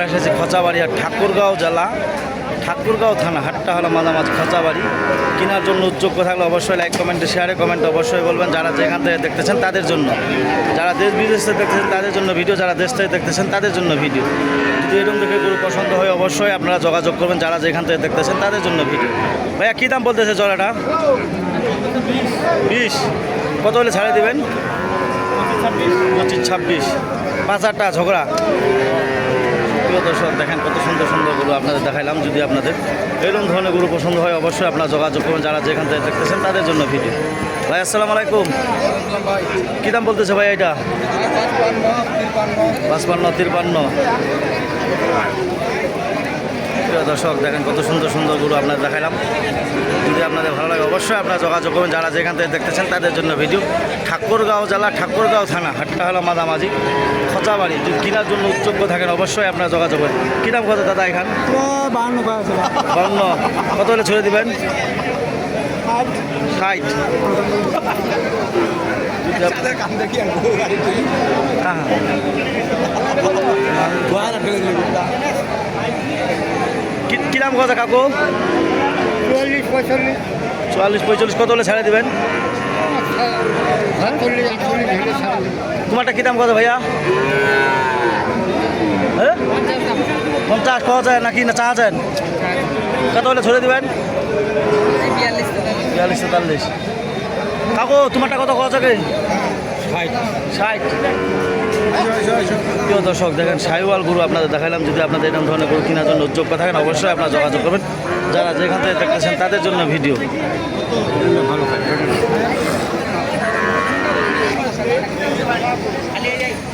আমরা এসেছি খচাবাড়ি আর ঠাকুরগাঁও জেলা। ঠাকুরগাঁও থানা, হাটটা হলো মাঝামাঝি খচাবাড়ি। কেনার জন্য উদ্যোগ থাকলে অবশ্যই লাইক কমেন্টে শেয়ারে কমেন্ট অবশ্যই বলবেন। যারা যেখান থেকে দেখতেছেন তাদের জন্য। যারা দেশ বিদেশ থেকে দেখতেছেন তাদের জন্য ভিডিও যারা দেশ থেকে দেখতেছেন তাদের জন্য ভিডিও যদি এরকম দেখে গরু পছন্দ হয় অবশ্যই আপনারা যোগাযোগ করবেন। যারা যেখান থেকে দেখতেছেন তাদের জন্য ভিডিও ভাইয়া, কী দাম বলতেছে জলাটা? বিশ। কত হলে ছাড়ে দেবেন? পঁচিশ ছাব্বিশ। পাঁচ টাকা ঝগড়া। দর্শক দেখেন কত সুন্দর সুন্দর গরু আপনাদের দেখাইলাম যদি আপনাদের এরকম ধরনের গরু পছন্দ হয় অবশ্যই আপনার যোগাযোগ করবেন যারা যেখান থেকে দেখতেছেন তাদের জন্য ভিডিও। ভাই আসসালামু আলাইকুম। কী দাম বলতেছে ভাই এটা? পাঁচপান্ন তিরপান্ন। দর্শক দেখেন কত সুন্দর সুন্দর গরু আপনাদের দেখালাম। যদি আপনাদের ভালো লাগে অবশ্যই আপনারা যোগাযোগ করবেন। যারা যেখান থেকে দেখতেছেন তাদের জন্য ভিডিও। ঠাকুরগাঁও জেলা ঠাকুরগাঁও থানা হাটটা হলো মাঝামাঝি খচাবাড়ি যদি কেনার জন্য উচ্চজ্ঞ থাকেন অবশ্যই আপনারা যোগাযোগ করবেন। কী দাম কত দাদা এখান? বান্ন কত হলে ছেড়ে দিবেন? ষাট। হ্যাঁ। কি- দাম কথা কাকু? চুয়াল্লিশ পঁয়তাল্লিশ। চুয়াল্লিশ পঁয়তাল্লিশ কত হলে ছেড়ে দিবেন? তোমারটা কী দাম কত ভাইয়া? হ্যাঁ? পঞ্চাশ পাওয়া যায় নাকি না চা আছেন কত হলে ছড়ে দিবেন? বিয়াল্লিশ তেতাল্লিশ। কাকু তোমারটা কত কত যাবে ষাট। প্রিয় দর্শক, দেখেন সাইওয়াল গুরু আপনাদের দেখালাম যদি আপনাদের এরকম ধরনের গরু কেনার জন্য উদ্যোগ থাকেন, অবশ্যই আপনারা যোগাযোগ করবেন। যারা যেখান থেকে দেখতেছেন তাদের জন্য ভিডিও।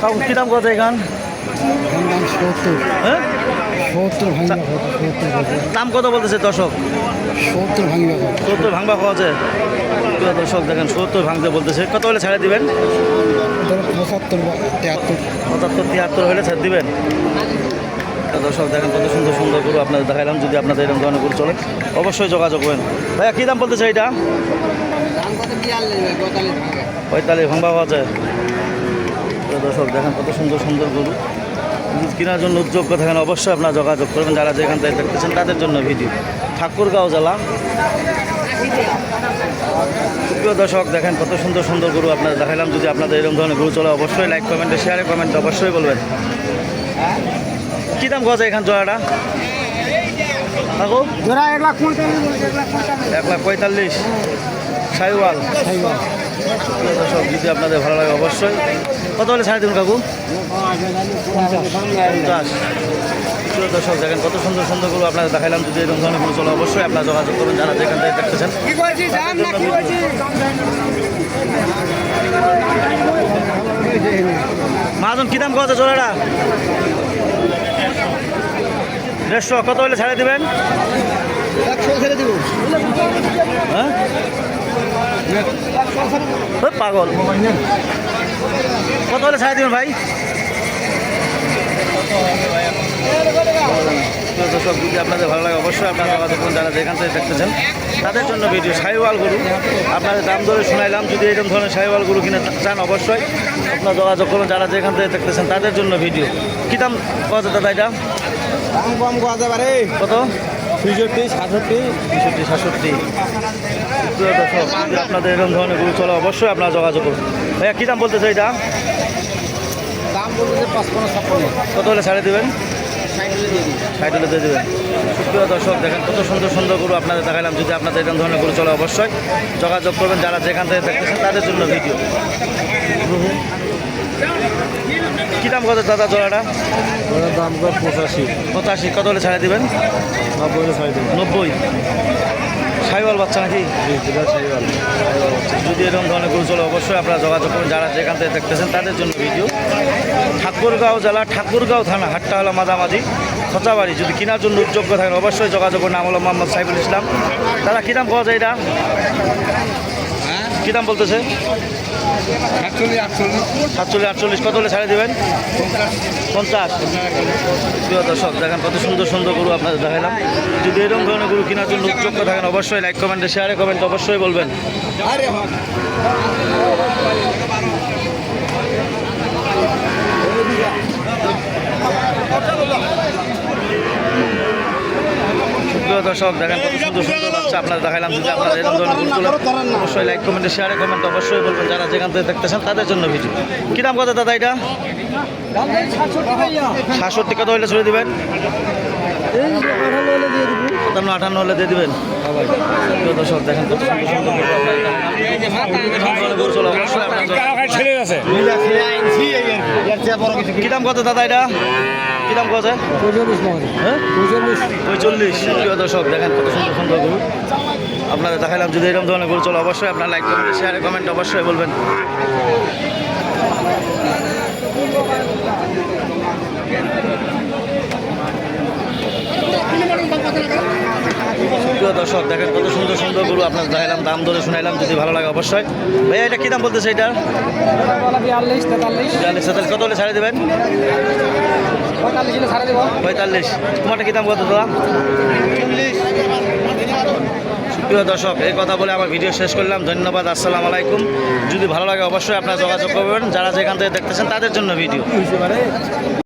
কাকু, কী দাম কত এখান? হ্যাঁ? সত্তর ভাঙিবা দাম কত বলতেছে দর্শক? সত্তর ভাঙিবা সত্তর ভাঙবা খাওয়া আছে দর্শক দেখেন সত্তর ভাঙতে বলতেছে। কত হলে ছাড়ে দিবেন? পঁচাত্তর বা তেহাত্তর পঁচাত্তর তিয়াত্তর হলে ছাড় দিবেন। দর্শক দেখেন কত সুন্দর সুন্দর গরু আপনাদের দেখাইলাম যদি আপনাদের এরকম ধরনের গরু চলে অবশ্যই যোগাযোগ করেন ভাইয়া কী দাম বলতেছে এটা পঁয়তাল্লিশ ভাঙবা পাওয়া যায়। দর্শক দেখেন কত সুন্দর সুন্দর গরু। কেনার জন্য উদ্যোগ্য থাকেন অবশ্যই আপনারা যোগাযোগ করবেন যারা যেখান থেকে দেখতেছেন তাদের জন্য ভিডিও। ঠাকুরগাঁও জেলা। প্রিয় দর্শক দেখেন কত সুন্দর সুন্দর গরু আপনাদের দেখালাম যদি আপনাদের এরকম ধরনের গরু চলে অবশ্যই লাইক কমেন্টে শেয়ারে কমেন্টে অবশ্যই বলবেন। কী দাম গজা এখান জোড়াটা? কাকু? এক লাখ পঁয়তাল্লিশ এক লাখ পঁয়তাল্লিশ। পঁয়তাল্লিশ। সাইওয়াল। দর্শক যদি আপনাদের ভালো লাগে অবশ্যই কত হলে ছাড়ে দিন কাকু। পঞ্চাশ। দর্শক দেখেন কত সুন্দর সুন্দর গরু আপনাদের দেখালাম যদি এরকম ধরনের গরু চলে অবশ্যই আপনারা যোগাযোগ করবেন যারা যেখান থেকে দেখতেছেন। কি করছিস দাম না কি দাম কত জোড়াটা দেড়শো কত হলে ছাড়ে দিবেন হ্যাঁ? পাগল। কত হলে ছাড়ে দিবেন ভাই? দর্শক যদি আপনাদের ভালো লাগে অবশ্যই আপনারা যোগাযোগ করুন যারা যেখান থেকে দেখতেছেন তাদের জন্য ভিডিও সাইওয়াল গরু। আপনাদের দাম ধরে শোনাইলাম যদি এরকম ধরনের সাইওয়াল গরু কিনে চান অবশ্যই আপনারা যোগাযোগ করুন যারা যেখান থেকে দেখতেছেন তাদের জন্য ভিডিও কী দাম কত দাদা এটা? দাম কম কত? ছেষট্টি সাতষট্টি। তেষট্টি সাতষট্টি। প্রিয় দর্শক আপনাদের এরকম ধরনের গরু চলে অবশ্যই আপনারা যোগাযোগ করুন। ভাইয়া কী দাম বলতেছে এটা? দাম বলতেছে পাঁচপন্ন ছাপ্পান্ন। কত হলে ছাড়ে দেবেন? ষাট হলে দিয়ে দেবেন। প্রিয় দর্শক দেখেন কত সুন্দর সুন্দর গরু আপনাদের দেখালাম যদি আপনাদের এরকম ধরনের গরু চলে অবশ্যই যোগাযোগ করবেন। যারা যেখান থেকে দেখতেছেন তাদের জন্য ভিডিও কী দাম কত দাদা জোড়াটা? দাম পঁচাশি। পঁচাশি। কত হলে ছাড়ে দেবেন? নব্বই নব্বই। সাইওয়াল বাচ্চা নাকি? যদি এরকম ধরনের গরু চলে অবশ্যই আপনারা যোগাযোগ করুন। যারা যেখান থেকে দেখতেছেন তাদের জন্য ভিডিও ঠাকুরগাঁও জেলা ঠাকুরগাঁও থানা হাটটা হলো মাঝামাঝি খচাবাড়ি যদি কেনার জন্য উদ্যোগ্য থাকেন অবশ্যই যোগাযোগ নাম হলো মোহাম্মদ সাইফুল ইসলাম। দাদা কী দাম পাওয়া যায় এটা? হ্যাঁ? কী দাম বলতেছে? সাতচল্লিশ আটচল্লিশ। সাতচল্লিশ আটচল্লিশ কত হলে ছাড়ে দেবেন? পঞ্চাশ। প্রিয় দর্শক দেখেন কত সুন্দর সুন্দর গরু আপনাদের দেখালাম যদি এরকম ধরনের গরু কেনার জন্য উদ্যোগ্য থাকেন অবশ্যই লাইক কমেন্টে শেয়ারে কমেন্ট অবশ্যই বলবেন। দর্শক দেখেন কত সুন্দর সুন্দর হচ্ছে। আপনারা দেখালাম যদি আপনারা এরকম ধরনের গ্রুপগুলো অবশ্যই লাইক কমেন্টে শেয়ারে কমেন্ট অবশ্যই বলবেন। যারা যেখান থেকে দেখতেছেন তাদের জন্য ভিডিও কী দাম কথা দাদা এটা? সাতষট্টি কত হইলে ছড়িয়ে দেবেন? সাতান্ন, আটান্ন হলে দিয়ে দেবেন। দর্শক, দেখেন কত সুন্দর কি দাম কত দাদা এটা? কি দাম কত হ্যাঁ? পঁয়চল্লিশ। প্রিয় দর্শক, দেখেন কত সুন্দর সুন্দর গরু। আপনাদের দেখালাম যদি এরকম ধরনের গরু চলো, অবশ্যই আপনার লাইক কমেন্ট শেয়ারে কমেন্ট অবশ্যই বলবেন। প্রিয় দর্শক, দেখেন কত সুন্দর সুন্দর গরু আপনার দেখালাম দাম ধরে শুনাইলাম, যদি ভালো লাগে অবশ্যই। ভাইয়া, এটা কী দাম বলতেছে এটা? বিয়াল্লিশ, তেতাল্লিশ। কত হলে ছাড়ে দেবেন? পঁয়তাল্লিশ। তোমারটা কী দাম কত দাদা? প্রিয় দর্শক, এই কথা বলে আমার ভিডিও শেষ করলাম। ধন্যবাদ, আসসালামু আলাইকুম। যদি ভালো লাগে অবশ্যই আপনারা যোগাযোগ করবেন। যারা যেখান থেকে দেখতেছেন, তাদের জন্য ভিডিও।